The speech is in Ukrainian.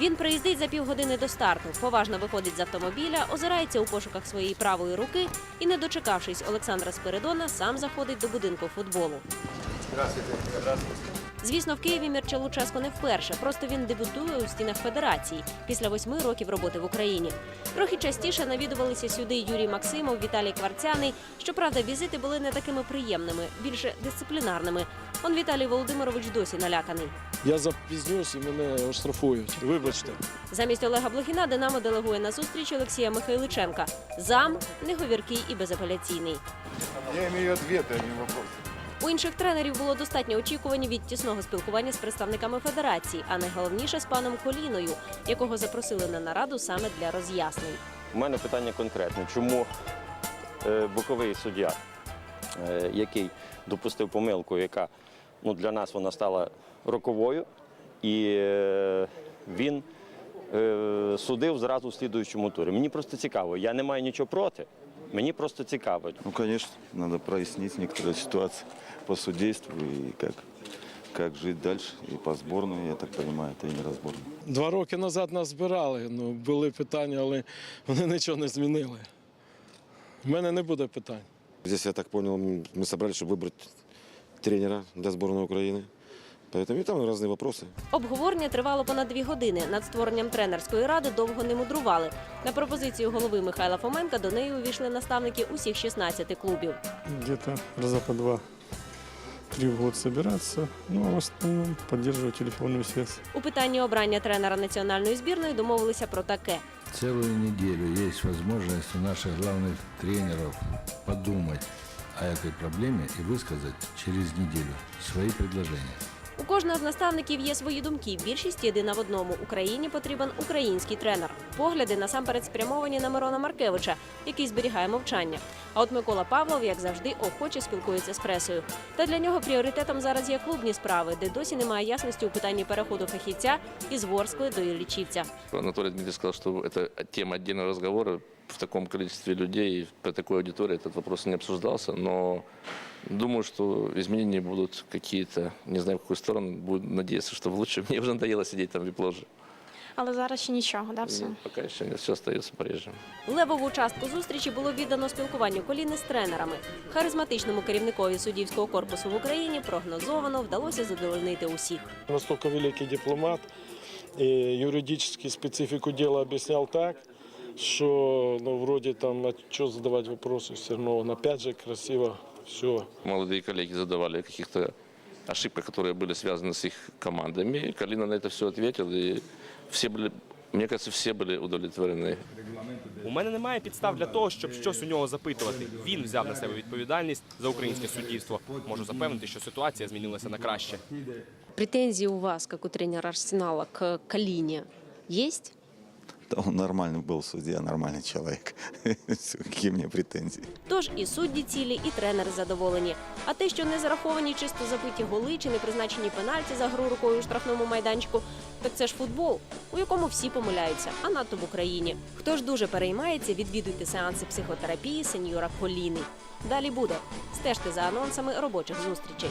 Він приїздить за півгодини до старту, поважно виходить з автомобіля, озирається у пошуках своєї правої руки і, не дочекавшись Олександра Спиридона, сам заходить до будинку футболу. Звісно, в Києві Мірча Луческо не вперше. Просто він дебютує у стінах федерації після восьми років роботи в Україні. Трохи частіше навідувалися сюди Юрій Максимов, Віталій Кварцяний. Щоправда, візити були не такими приємними, більше дисциплінарними. Он Віталій Володимирович досі наляканий. Я запізнюсь і мене оштрафують. Вибачте. Замість Олега Блохіна Динамо делегує на зустріч Олексія Михайличенка. Зам неговіркий і безапеляційний. Я имею ответы, а не вопросы. Інших тренерів було достатньо очікувань від тісного спілкування з представниками федерації, а найголовніше з паном Коліною, якого запросили на нараду саме для роз'яснень. У мене питання конкретне. Чому е, боковий суддя, е, який допустив помилку, яка ну, для нас вона стала роковою, і е, він судив зразу в слідуючому турі. Мені просто цікаво. Я не маю нічого проти. Мені просто цікаво. Ну, конечно, надо прояснить некоторые ситуации по судейству и как, как жить дальше. И по сборной, я так понимаю, это и не разборно. Два роки назад нас збирали. Ну, були питання, але вони нічого не змінили. У мене не буде питань. Здесь, я так понял, м, мы собрались, чтобы выбрать тренера для сборной Украины. Поэтому и там разные вопросы. Обговорення тривало понад дві години. Над створенням тренерської ради довго не мудрували. На пропозицію голови Михайла Фоменка до неї увійшли наставники усіх 16 клубів. где-то раза по два-три в год собираться, ну а в основном поддерживать телефонную связь. У питанні обрання тренера національної збірної домовилися про таке. Целую неделю есть возможность у наших главных тренеров подумать о этой проблеме и высказать через неделю свои предложения. У кожного з наставників є свої думки. Більшість єдина в одному. Україні потрібен український тренер. Погляди насамперед спрямовані на Мирона Маркевича, який зберігає мовчання. А от Микола Павлов, як завжди, охоче спілкується з пресою. Та для нього пріоритетом зараз є клубні справи, де досі немає ясності у питанні переходу фахівця із Ворскли до Іллічівця. Анатолий Дмитриевич сказал, что это тема отдельного разговора. В таком количестве людей, при такой аудитории этот вопрос не обсуждался, но думаю, что изменения будут какие-то, не знаю в какую сторону, буду надеяться, что в лучшем. Мне уже надоело сидеть там в вип-ложі. Але зараз ще нічого, да, все? Ну, Пока еще не все остается по-прежнему. Левову частку зустрічі було віддано спілкуванню коліни з тренерами. Харизматичному керівникові суддівського корпусу в Україні прогнозовано вдалося задовольнити усіх. Настолько великий дипломат и юридически специфику дела объяснял так, что, ну, вроде там, а что задавать вопросы, все равно он опять же красиво все Молодые коллеги задавали о каких-то ошибках, которые были связаны с их командами. И Калина на это все ответил, и все были, мне кажется, все были удовлетворены. У мене немає підстав для того, щоб щось у нього запитувати. Він взяв на себе відповідальність за українське суддівство. Можу запевнити, що ситуація змінилася на краще. Претензии у вас, как у тренера Арсенала, к Калине есть? Да он нормальный был судья, нормальный человек. Всё, Какие мне претензии? Тож і судді цілі, і тренери задоволені. А те, що не зараховані чисто забиті голи чи не призначені пенальті за гру рукою у штрафному майданчику, так це ж футбол, у якому всі помиляються, а надто в Україні. Хто ж дуже переймається, відвідуйте сеанси психотерапії сеньора Коліни. Далі буде. Стежте за анонсами робочих зустрічей.